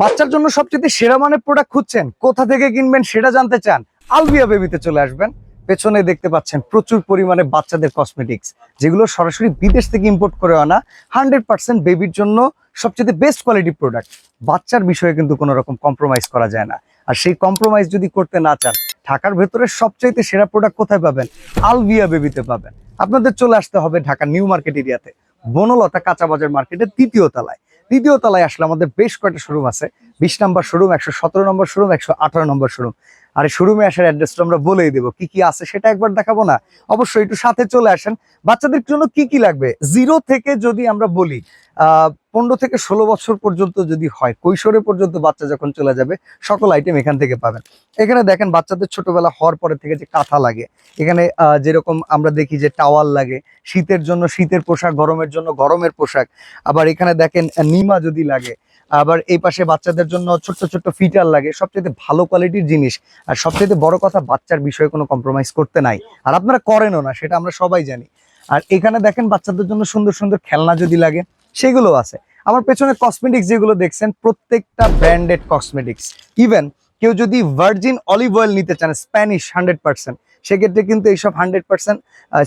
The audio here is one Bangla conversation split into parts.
বাচ্চার জন্য সবচেয়ে সেরা মানের প্রোডাক্ট খুঁজছেন, কোথা থেকে কিনবেন সেটা জানতে চান, আলবিয়া বেবিতে চলে আসবেন। পেছনে দেখতে পাচ্ছেন প্রচুর পরিমাণে বাচ্চাদের কসমেটিক্স যেগুলো সরাসরি বিদেশ থেকে ইম্পোর্ট করে আনা হান্ড্রেড পার্সেন্ট বেবির জন্য সবচেয়ে বেস্ট কোয়ালিটি প্রোডাক্ট বাচ্চার বিষয়ে কিন্তু কোনো রকম কম্প্রোমাইজ করা যায় না। আর সেই কম্প্রোমাইজ যদি করতে না চান, ঢাকার ভেতরে সবচাইতে সেরা প্রোডাক্ট কোথায় পাবেন? আলবিয়া বেবিতে পাবেন। আপনাদের চলে আসতে হবে ঢাকা নিউ মার্কেট এরিয়াতে। বনলতা কাঁচা বাজার মার্কেটের তৃতীয় তলায়। দ্বিতীয় তলায় আসলে আমাদের বেশ কয়েকটা শোরুম আছে। বিশ নম্বর শোরুম একশো সতেরো নম্বর শোরুম একশো আঠারো নম্বর শোরুম আর এই শোরুমে আসার অ্যাড্রেসটা আমরা বলেই দেবো। কি কি আছে সেটা একবার দেখাবো না। অবশ্যই একটু সাথে চলে আসেন। বাচ্চাদের জন্য কি কি লাগবে? জিরো থেকে যদি আমরা বলি পনেরো থেকে ষোলো বছর পর্যন্ত যদি হয়, কৈশোরে পর্যন্ত বাচ্চা যখন চলে যাবে, সকল আইটেম এখান থেকে পাবেন। এখানে দেখেন বাচ্চাদের ছোটবেলা হওয়ার পরে থেকে যে কাঁথা লাগে, এখানে যেরকম আমরা দেখি যে টাওয়াল লাগে, শীতের জন্য শীতের পোশাক, গরমের জন্য গরমের পোশাক, আবার এখানে দেখেন নিমা যদি লাগে, আবার এই পাশে বাচ্চাদের জন্য ছোট্ট ছোট্ট ফিটার লাগে সবচেয়ে ভালো কোয়ালিটির জিনিস, আর সবচেয়ে বড় কথা বাচ্চার বিষয়ে কোনো কম্প্রোমাইজ করতে নাই, আর আপনারা করেনও না, সেটা আমরা সবাই জানি। আর এখানে দেখেন বাচ্চাদের জন্য সুন্দর সুন্দর খেলনা যদি লাগে সেগুলো আছে। আমার পেছনে কসমেটিক্স যেগুলো দেখছেন, প্রত্যেকটা ব্র্যান্ডেড কসমেটিক্স ইভেন কেউ যদি ভার্জিন অলিভ অয়েল নিতে চান স্প্যানিশ হান্ড্রেড পার্সেন্ট সেক্ষেত্রে কিন্তু এইসব hundred percent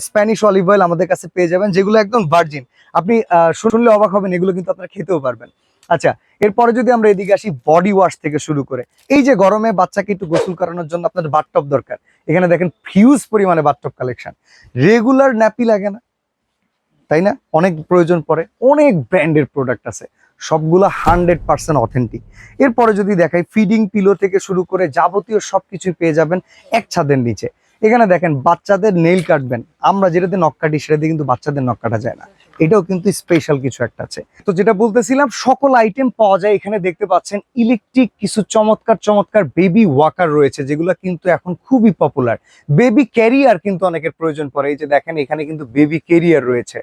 Spanish olive oil আমাদের কাছে পেয়ে যাবেন, যেগুলো একদম ভার্জিন আপনি শুনলে অবাক হবেন, এগুলো কিন্তু আপনারা খেতেও পারবেন। আচ্ছা এরপরে যদি আমরা এদিকে আসি বডি ওয়াশ থেকে শুরু করে। এই যে গরমে বাচ্চাকে একটু গোসল করানোর জন্য আপনাদের বাথটব দরকার। এখানে দেখেন ফিউজ পরিমাণে বাথটব কালেকশন রেগুলার ন্যাপি লাগে না? তাই না? অনেক প্রয়োজন পড়ে, অনেক ব্র্যান্ডের প্রোডাক্ট আছে। সবগুলো হান্ড্রেড পার্সেন্ট অথেন্টিক এরপরে যদি দেখাই ফিডিং পিলো থেকে শুরু করে যাবতীয় সবকিছু পেয়ে যাবেন এক ছাদের নিচে। এখানে দেখেন, বাচ্চাদের নেইল কাটবেন। আমরা যেটাতে নখ কাটি, সেটাতে কিন্তু বাচ্চাদের নখ কাটা যায় না। এটাও কিন্তু স্পেশাল কিছু একটা আছে। তো যেটা বলতেছিলাম, সকল আইটেম পাওয়া যায়। এখানে দেখতে পাচ্ছেন ইলেকট্রিক কিছু চমৎকার চমৎকার বেবি ওয়াকার রয়েছে, যেগুলো কিন্তু এখন খুবই পপুলার বেবি ক্যারিয়ার কিন্তু অনেকের প্রয়োজন পড়ে। এই যে দেখেন, এখানে কিন্তু বেবি ক্যারিয়ার রয়েছে।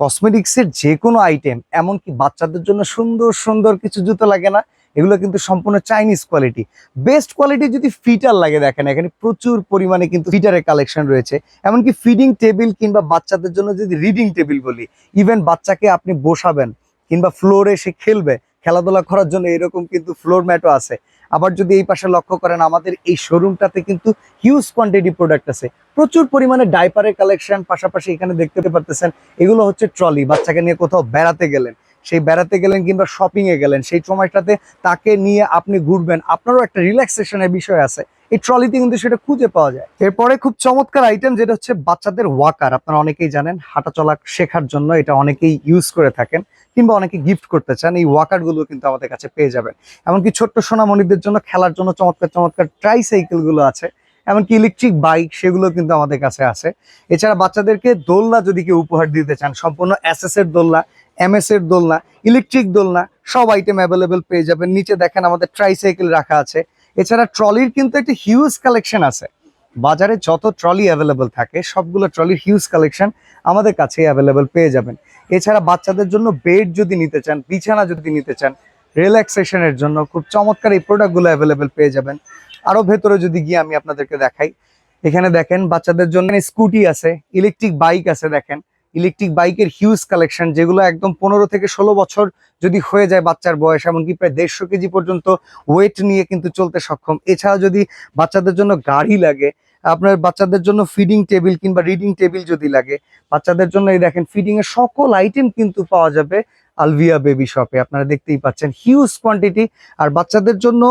কসমেটিক্সের যে কোনো আইটেম এমনকি বাচ্চাদের জন্য সুন্দর সুন্দর কিছু জুতো লাগে না, এগুলো কিন্তু সম্পূর্ণ চাইনিজ কোয়ালিটি বেস্ট কোয়ালিটি যদি ফিটার লাগে দেখেন, এখানে প্রচুর পরিমাণে কিন্তু ফিটারের কালেকশন রয়েছে। এমনকি ফিডিং টেবিল কিংবা বাচ্চাদের জন্য যদি রিডিং টেবিল বলি ইভেন বাচ্চাকে আপনি বসাবেন কিংবা ফ্লোরে সে খেলবে, খেলাধুলা করার জন্য এরকম কিন্তু ফ্লোর ম্যাটও আছে। আবার যদি এই পাশে লক্ষ্য করেন, আমাদের এই শোরুমটাতে কিন্তু হিউজ কোয়ান্টিটি প্রোডাক্ট আছে। প্রচুর পরিমাণে ডাইপারের কালেকশন পাশাপাশি এখানে দেখতে পারতেছেন, এগুলো হচ্ছে ট্রলি বাচ্চাকে নিয়ে কোথাও বেড়াতে গেলেন। সেই বেড়াতে গেলেন কিংবা শপিং এ গেলেন, সেই সময়টাতে তাকে নিয়ে আপনি ঘুরবেন। আপনারও একটা রিল্যাক্সেশনের বিষয় আছে। এই ট্রলিতে কিন্তু সেটা খুঁজে পাওয়া যায়। এরপরে খুব চমৎকার আইটেম যেটা হচ্ছে বাচ্চাদের ওয়াকার আপনারা অনেকেই জানেন, হাঁটা চলা শেখার জন্য এটা অনেকেই ইউজ করে থাকেন কিংবা অনেকে গিফট করতে চান, এই ওয়াকারগুলো কিন্তু আমাদের কাছে পেয়ে যাবেন। এমনকি ছোট্ট সোনামণিদের জন্য খেলার জন্য চমৎকার চমৎকার ট্রাই সাইকেলগুলো আছে, এমনকি ইলেকট্রিক বাইক সেগুলো কিন্তু আমাদের কাছে আছে। এছাড়া বাচ্চাদেরকে দোলনা যদি কেউ উপহার দিতে চান, সম্পূর্ণ এর দোলনা এমএস এর দোলনা ইলেকট্রিক দোলনা, সব আইটেম অ্যাভেলেবেল পেয়ে যাবেন। নিচে দেখেন আমাদের ট্রাইসাইকেল রাখা আছে। এছাড়া ট্রলির কিন্তু একটা হিউজ কালেকশন আছে। বাজারে যত ট্রলি অ্যাভেলেবেল থাকে, সবগুলো ট্রলির হিউজ কালেকশন আমাদের কাছেই অ্যাভেলেবেল পেয়ে যাবেন। এছাড়া বাচ্চাদের জন্য বেড যদি নিতে চান, বিছানা যদি নিতে চান রিল্যাক্সেশনের জন্য খুব চমৎকার এই প্রোডাক্টগুলো অ্যাভেলেবেল পেয়ে যাবেন। আরও ভেতরে যদি গিয়ে আমি আপনাদেরকে দেখাই, এখানে দেখেন বাচ্চাদের জন্য স্কুটি আছে ইলেকট্রিক বাইক আছে দেখেন। ইলেকট্রিক বাইকের হিউজ কালেকশন যেগুলো একদম পনেরো থেকে ষোলো বছর যদি হয়ে যায় বাচ্চার বয়স, এমনকি প্রায় দেড়শো কেজি পর্যন্ত ওয়েট নিয়ে কিন্তু চলতে সক্ষম। এছাড়া যদি বাচ্চাদের জন্য গাড়ি লাগে, আপনার বাচ্চাদের জন্য ফিডিং টেবিল কিংবা রিডিং টেবিল যদি লাগে, বাচ্চাদের জন্য এই দেখেন ফিডিং এর সকল আইটেম কিন্তু পাওয়া যাবে। আলভিয়া বেবি শপে। আপনারা দেখতেই পাচ্ছেন হিউজ কোয়ান্টিটি আর বাচ্চাদের জন্য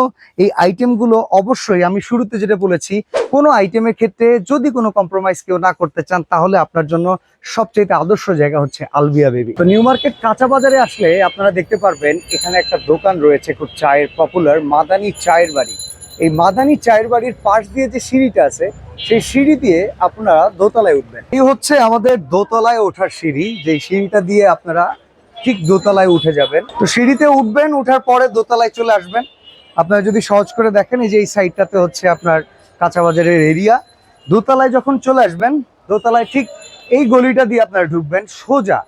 এই আইটেমগুলো অবশ্যই আমি শুরুতে যেটা বলেছি, কোনো আইটেমের ক্ষেত্রে যদি কোনো কম্প্রোমাইজ কেউ না করতে চান, তাহলে আপনার জন্য সবচেয়ে আদর্শ জায়গা হচ্ছে আলভিয়া বেবি। তো নিউ মার্কেট কাঁচা বাজারে আসলে আপনারা দেখতে পারবেন, এখানে একটা দোকান রয়েছে খুব চায়ের পপুলার মাদানি চায়ের বাড়ি। এই মাদানি চায়ের বাড়ির পাশ দিয়ে যে সিঁড়িটা আছে, সেই সিঁড়ি দিয়ে আপনারা দোতলায় উঠবেন। এই হচ্ছে আমাদের দোতলায় ওঠার সিঁড়ি যে সিঁড়িটা দিয়ে আপনারা ঠিক দোতলায় উঠে যাবেন। তো সিঁড়িতে উঠবেন, উঠার পরে দোতলায় চলে আসবেন। আপনারা যদি সহজ করে দেখেন, এই যে এই সাইডটাতে হচ্ছে আপনার কাঁচা বাজারের এরিয়া। দোতলায় যখন চলে আসবেন, দোতলায় ঠিক এই গলিটা দিয়ে আপনারা ঢুকবেন, সোজা।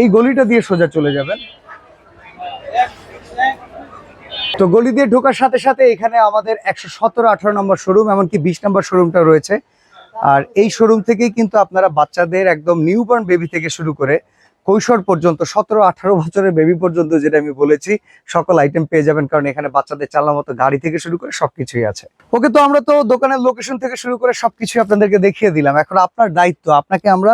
এই গলিটা দিয়ে সোজা চলে যাবেন। তো গলি দিয়ে ঢোকার সাথে সাথে এখানে আমাদের একশো সতেরো, আঠারো নম্বর শোরুম, এমনকি বিশ নম্বর শোরুমটা রয়েছে। আর এই শোরুম থেকেই কিন্তু আপনারা বাচ্চাদের একদম নিউবর্ন বেবি থেকে শুরু করে কৈশোর পর্যন্ত, সতেরো, আঠারো বছরের বেবি পর্যন্ত যেটা আমি বলেছি, সকল আইটেম পেয়ে যাবেন, কারণ এখানে বাচ্চাদের চালার মতো গাড়ি থেকে শুরু করে সবকিছুই আছে। ওকে, তো আমরা তো দোকানের লোকেশন থেকে শুরু করে সবকিছুই আপনাদেরকে দেখিয়ে দিলাম। এখন আপনার দায়িত্ব, আপনাকে আমরা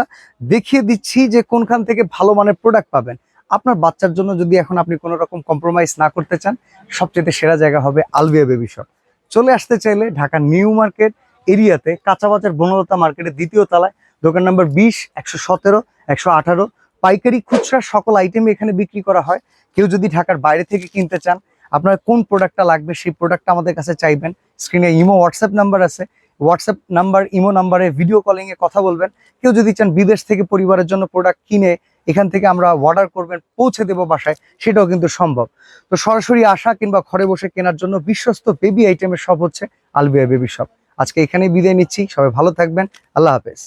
দেখিয়ে দিচ্ছি যে কোনখান থেকে ভালো মানের প্রোডাক্ট পাবেন। আপনার বাচ্চার জন্য যদি এখন আপনি কোনো রকম কম্প্রোমাইজ না করতে চান সবচেয়ে সেরা জায়গা হবে আলবিয়া বেবি শপ চলে আসতে চাইলে ঢাকা নিউ মার্কেট এরিয়াতে কাঁচাবাজার বনলতা মার্কেটের দ্বিতীয় তলায়, দোকান নাম্বার বিশ, একশো সতেরো, একশো আঠারো পাইকারি খুচরা সকল আইটেম এখানে বিক্রি করা হয়। কেউ যদি ঢাকার বাইরে থেকে কিনতে চান, আপনার কোন প্রোডাক্টটা লাগবে সেই প্রোডাক্টটা আমাদের কাছে চাইবেন। স্ক্রিনে ইমো হোয়াটসঅ্যাপ নাম্বার আছে। হোয়াটসঅ্যাপ নাম্বার ইমো নাম্বারে ভিডিও কলিং এ কথা বলবেন। কেউ যদি চান বিদেশ থেকে পরিবারের জন্য প্রোডাক্ট কিনে এখান থেকে আমরা অর্ডার করবেন, পৌঁছে দেবো বাসায়, সেটাও কিন্তু সম্ভব। তো সরাসরি আসা কিংবা ঘরে বসে কেনার জন্য বিশ্বস্ত বেবি আইটেমের সব হচ্ছে আলবিয়া বেবি শপ আজকে এখানেই বিদায় নিচ্ছি। সবাই ভালো থাকবেন। আল্লাহ হাফেজ।